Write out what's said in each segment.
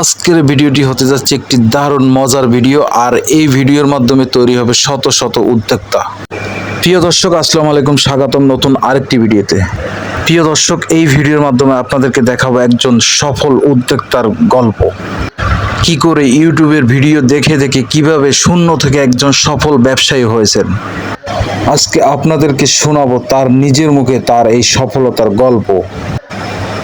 আজকের ভিডিওটি হতে যাচ্ছে একটি দারুণ মজার ভিডিও, আর এই ভিডিওর মাধ্যমে তৈরি হবে শত শত উদ্যোক্তা। প্রিয় দর্শক, আসসালামু আলাইকুম, স্বাগতম নতুন আরেকটি ভিডিওতে। প্রিয় দর্শক, এই ভিডিওর মাধ্যমে আপনাদেরকে দেখাবো একজন সফল উদ্যোক্তার গল্প। কি করে ইউটিউবের ভিডিও দেখে দেখে কীভাবে শূন্য থেকে একজন সফল ব্যবসায়ী হয়েছেন। আজকে আপনাদেরকে শোনাবো তার নিজের মুখে তার এই সফলতার গল্প।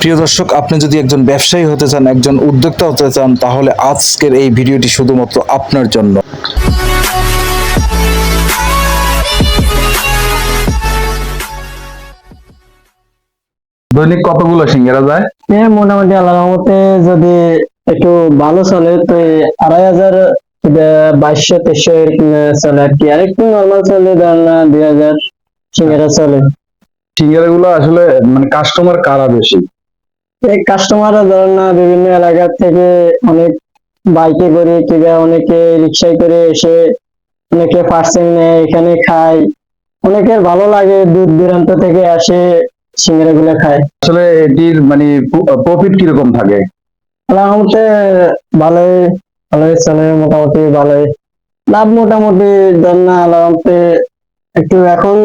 প্রিয় দর্শক আপনি যদি একজন ব্যবসায়ী হতে চান একজন উদ্যোক্তা হতে চান তাহলে আজকের এই ভিডিওটি শুধুমাত্র আপনার জন্য। দৈনিক কতগুলো সিঙ্গারা যায়? এ মোটামুটি আল্লাহ রহমতে যদি একটু ভালো চলে তো আড়াই হাজার বাইশশো তেইশশো এরকম চলে আর কি। আর একটু নর্মাল চলে ধরেন না দুই হাজার সিঙ্গারা চলে। সিঙ্গারা গুলো আসলে মানে কাস্টমার কারা বেশি? এই কাস্টমাররা ধরেন না বিভিন্ন এলাকা থেকে অনেক বাইকে করে কিংবা অনেকে রিক্সায় করে এসে অনেকে পার্সেল নেয় এখানে খায়। অনেকের ভালো লাগে দূর দূরান্ত থেকে আসে সিঙ্গারা গুলো খায়। আসলে এটির মানে প্রফিট কীরকম থাকে? আলহামদুলিল্লাহ ভালোই ভালোই চলে মোটামুটি ভালোই। লাভ মোটামুটি ধর না আলহামদুলিল্লাহ একটু এখন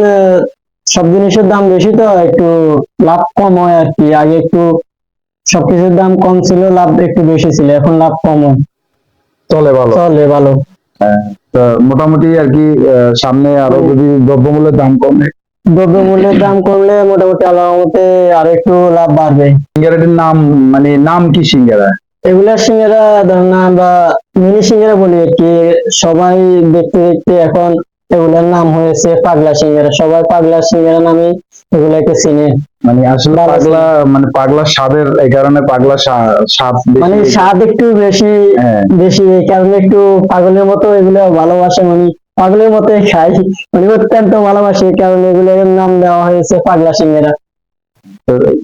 সব জিনিসের দাম বেশি তো একটু লাভ কম হয় আর কি। আগে একটু সবকিছুর দাম কম ছিল লাভ একটু বেশি ছিল এখন লাভ কম। চলে ভালো। চলে ভালো। মোটামুটি আর কি সামনে আরও যদি দ্রব্যমূল্যের দাম কমে? দ্রব্যমূল্যের দাম কমলে মোটামুটি আলহামদুলিল্লাহ আর একটু লাভ বাড়বে। সিঙ্গারাটির নাম মানে নাম কি সিঙ্গারা? এগুলা সিঙ্গারা ধর না আমরা মিনি সিঙ্গারা বলি আর কি সবাই দেখতে দেখতে এখন এগুলার নাম হয়েছে পাগলা সিঙ্গারা সবাই পাগলা সিঙ্গারা নামে এগুলাকে চিনে। মানে আসলে পাগলা মানে পাগলা স্বাদের এই কারণে পাগলা স্বা- স্বাদ মানে স্বাদ একটু বেশি হ্যাঁ। বেশি এই কারণে একটু পাগলের মতো এগুলো ভালোবাসে মানে পাগলের মতো খাই মানে অত্যন্ত ভালোবাসে এই কারণে এগুলোর নাম দেওয়া হয়েছে পাগলা সিঙ্গারা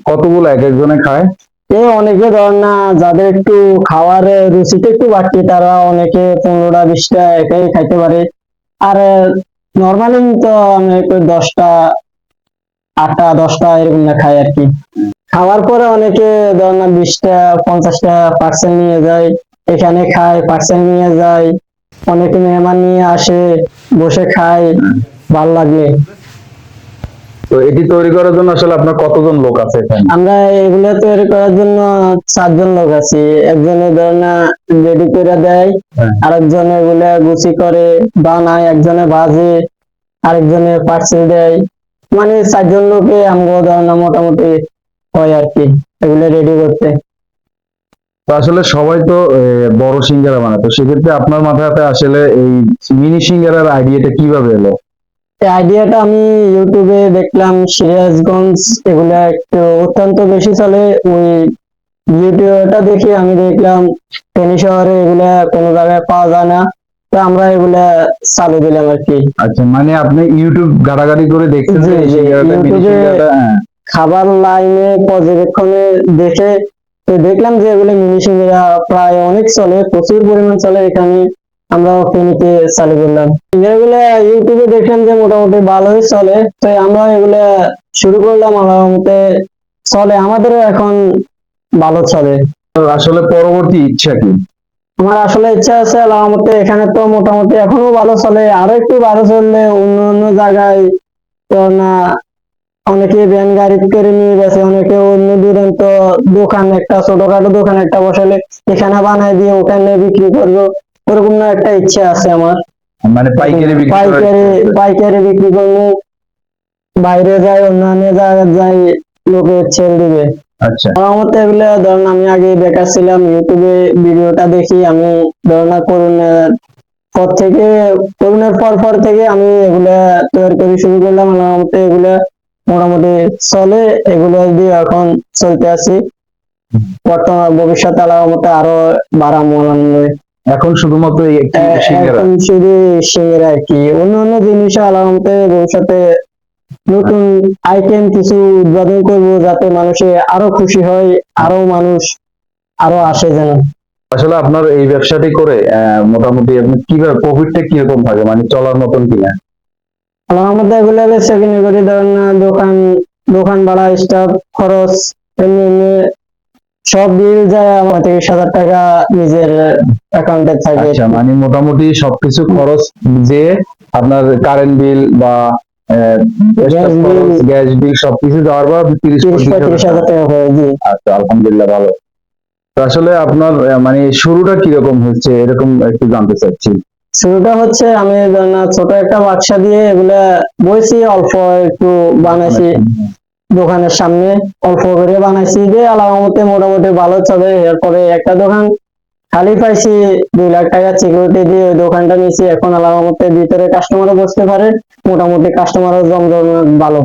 কতগুলো এক একজনে খায়? এ অনেকে ধর না যাদের একটু খাওয়ার রুচিতে একটু বাড়তি তারা অনেকে পনেরোটা বিশটা একাই খাইতে পারে। আর নর্মালি তো আমি দশটা, আটটা, দশটা এরকম না খাই আর কি খাওয়ার পরে অনেকে ধর না বিশটা, পঞ্চাশটা পার্সেল নিয়ে যায়, এখানে খায় পার্সেল নিয়ে যায়, অনেকে মেহমান নিয়ে আসে, বসে খায়, ভালো লাগে। তো এটি তৈরি করার জন্য আসলে আপনার কতজন লোক আছে এখানে? আমরা এগুলো তৈরি করার জন্য চারজন লোক আছি। একজনে ধরনা রেডি করে দেয় হ্যাঁ। আরেকজনে এগুলা গুছি করে বানায় একজনে ভাজে আরেকজনে পার্সেল দেয়। মানে চারজন লোকে আমগো ধরনা মোটামুটি হয় আর কি এগুলো রেডি করতে। তো আসলে সবাই তো বড় সিঙ্গারা বানায়। তো সেক্ষেত্রে আপনার মাথাতে আসলে এই মিনি সিঙ্গারার আইডিয়াটা কীভাবে এলো? এই আইডিয়াটা আমি ইউটিউবে দেখলাম সিরাজগঞ্জ এগুলা একটু অত্যন্ত বেশি চলে। ওই ভিডিওটা দেখে আমি দেখলাম ফেনী শহরে এগুলা কোনো জায়গায় পাওয়া যায় না। তো আমরা এগুলা চালু দিলাম আর কি। আচ্ছা মানে আপনি ইউটিউব ঘাটাঘাটি করে দেখছেন হ্যাঁ। খাবার লাইনে পর্যবেক্ষণে দেখে তো দেখলাম যে এগুলো মিনি সিঙ্গারা প্রায় অনেক চলে প্রচুর পরিমাণ চলে এখানে। আমরা ফেনীতে চালু করলাম। সিঙ্গারাগুলো ইউটিউবে দেখলাম যে মোটামুটি ভালোই চলে। তো আমরা এগুলা শুরু করলাম মতে চলে। আমাদেরও এখন ভালো চলে। আসলে পরবর্তী ইচ্ছা কি? আমার আসলে ইচ্ছা আছে আমার মতে এখানে তো মোটামুটি এখনও ভালো চলে। আরও একটু ভালো চললে অন্য অন্য জায়গায় তো না অনেকে ভ্যান গাড়ি করে নিয়ে গেছে অনেকে অন্য দূরান্ত দোকান একটা ছোটখাটো দোকান একটা বসালে এখানে বানাই দিয়ে ওখানে বিক্রি করব। ওরকম না একটা ইচ্ছা আছে আমার। মানে পাইকারি বিক্রি পাইকারি পাইকারি বিক্রি করব বাইরে যায় অন্যান্য জায়গায় যাই লোকে ছেড়ে দিবে। আচ্ছা। আমার মতে এগুলো ধরুন আমি আগে বেকার ছিলাম ইউটিউবে ভিডিওটা দেখি আমি ধরুন করোনার পর থেকে করোনার পর পর থেকে আমি এগুলা তৈরি করে শুরু করলাম আমার মতে এগুলা মোটামুটি চলে এগুলো দিয়ে এখন চলতে আছি। বর্তমান ভবিষ্যতে আল্লাহর মতে আরও বাড়াবো আনন্দ এখন শুধুমাত্র এই একটি সিঙ্গারা। এখন শুধু সিঙ্গারা আর কি। অন্য অন্য জিনিস আল্লাহর মতে ভবিষ্যতে নতুন আইটেম কিছু উদ্বোধন করব যাতে মানুষে আরও খুশি হয় আরও মানুষ আরও আসে যেন। আসলে আপনার এই ব্যবসাটি করে মোটামুটি আপনি কীভাবে প্রফিটটা কীরকম থাকে? মানে চলার মতন কিনা? মধ্যে এগুলো কিনে করি ধরেন দোকান দোকান ভাড়া স্টাফ খরচ এমনি এমনি সব বিল যায় আমার তিরিশ হাজার টাকা নিজের অ্যাকাউন্টে থাকে। আচ্ছা মানে মোটামুটি সবকিছু খরচ যে আপনার কারেন্ট বিল বা গ্যাস বিল সবকিছু দেওয়ার পর তিরিশ তিরিশ পঁয়ত্রিশ হাজার টাকা। হয়ে জি আচ্ছা আলহামদুলিল্লাহ ভালো। তো আসলে আপনার মানে শুরুটা কীরকম হচ্ছে এরকম একটু জানতে চাচ্ছি। শুরুটা হচ্ছে আমি ছোট একটা বাক্সা দিয়ে এগুলা বইছি অল্প একটু বানাইছি। দোকানের সামনে অল্প করে বানাইছি যে আলামতে মোটামুটি ভালো চলে। এরপরে একটা দোকান খালি পাইছি, দুই লাখ টাকা সিকিউরিটি দিয়ে ওই দোকানটা নিয়েছি। এখন আলামতে ভিতরে কাস্টমারও বসতে পারে, মোটামুটি কাস্টমারও জমজম ভালো।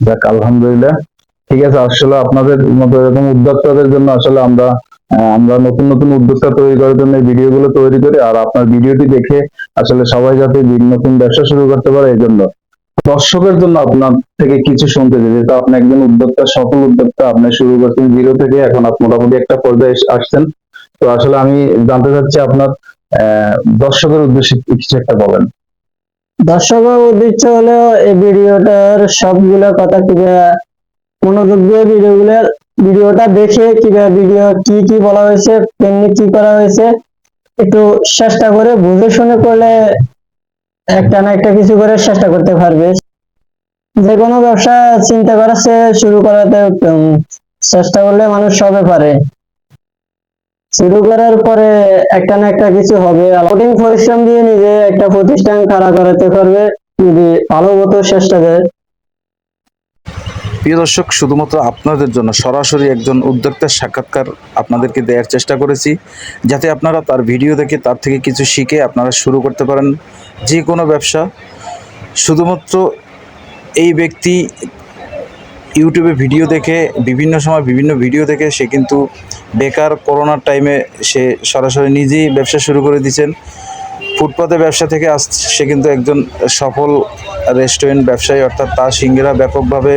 যাক, আলহামদুলিল্লাহ। ঠিক আছে, আসলে আপনাদের মতো এরকম উদ্যোক্তাদের জন্য আসলে আমরা আমরা নতুন নতুন উদ্যোক্তা তৈরি করার জন্য ভিডিও গুলো তৈরি করি। আর আপনার ভিডিওটি দেখে আসলে সবাই যাতে নতুন ব্যবসা শুরু করতে পারে, এই জন্য। দর্শকের জন্য আপনার থেকে কিছু শুনতে চাই যেহেতু আপনি একজন উদ্যোক্তা, সফল উদ্যোক্তা, আপনি শুরু করছেন জিরো থেকে, এখন আপনি মোটামুটি একটা পর্যায়ে আসছেন। তো আসলে আমি জানতে চাচ্ছি আপনার দর্শকের উদ্দেশ্যে কিছু একটা বলেন। দর্শকের উদ্দেশ্য হলো এই ভিডিওটার সবগুলো কথা কীভাবে, মনোযোগ দিয়ে ভিডিওগুলো, ভিডিওটা দেখে কীভাবে ভিডিও কি কি বলা হয়েছে, কেমনি কি করা হয়েছে, একটু চেষ্টা করে বুঝে শুনে করলে একটা না একটা কিছু করার চেষ্টা করতে পারবে। যে কোনো ব্যবসা চিন্তা করা শুরু করাতে চেষ্টা করলে মানুষ সবে পারে। শুরু করার পরে একটা না একটা কিছু হবে। কঠিন পরিশ্রম দিয়ে নিজে একটা প্রতিষ্ঠান খাড়া করাতে পারবে। যদি ভালো মতো চেষ্টা দেয় প্রিয় দর্শক, শুধুমাত্র আপনাদের জন্য সরাসরি একজন উদ্যোক্তার সাক্ষাৎকার আপনাদেরকে দেওয়ার চেষ্টা করেছি, যাতে আপনারা তার ভিডিও দেখে তার থেকে কিছু শিখে আপনারা শুরু করতে পারেন যে কোনো ব্যবসা। শুধুমাত্র এই ব্যক্তি ইউটিউবে ভিডিও দেখে, বিভিন্ন সময় বিভিন্ন ভিডিও দেখে সে কিন্তু বেকার করোনার টাইমে সে সরাসরি নিজেই ব্যবসা শুরু করে দিয়েছেন। ফুটপাতে ব্যবসা থেকে আস, সে কিন্তু একজন সফল রেস্টুরেন্ট ব্যবসায়ী, অর্থাৎ তার সিঙ্গেরা ব্যাপকভাবে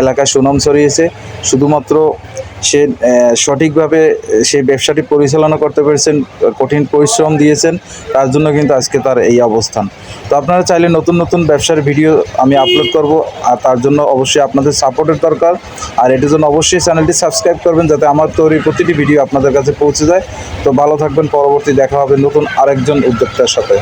এলাকায় সুনাম ছড়িয়েছে। শুধুমাত্র সে সঠিকভাবে সে ব্যবসাটি পরিচালনা করতে পেরেছেন, কঠিন পরিশ্রম দিয়েছেন, তার জন্য কিন্তু আজকে তার এই অবস্থান। তো আপনারা চাইলে নতুন নতুন ব্যবসার ভিডিও আমি আপলোড করব, আর তার জন্য অবশ্যই আপনাদের সাপোর্টের দরকার। আর এটির জন্য অবশ্যই চ্যানেলটি সাবস্ক্রাইব করবেন, যাতে আমার তৈরি প্রতিটি ভিডিও আপনাদের কাছে পৌঁছে যায়। তো ভালো থাকবেন, পরবর্তী দেখা হবে নতুন আরেকজন উদ্যোক্তার সাথে।